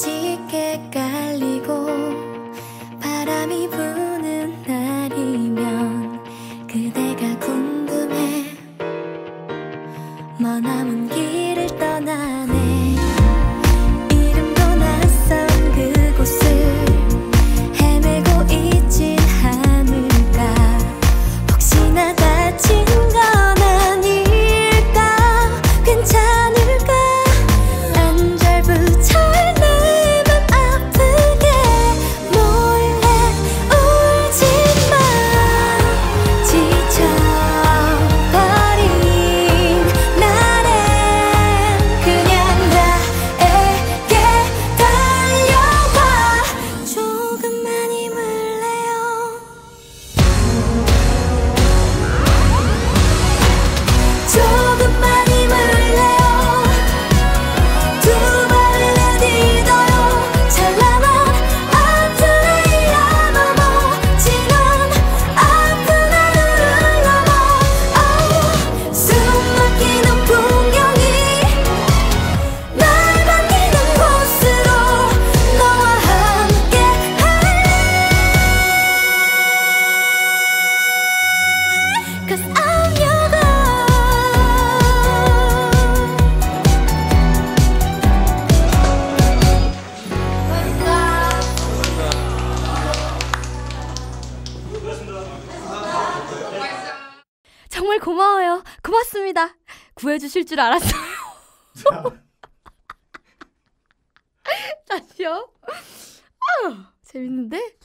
しい結 정말 고마워요. 고맙습니다. 구해주실 줄 알았어요. 다시요. 아, 재밌는데?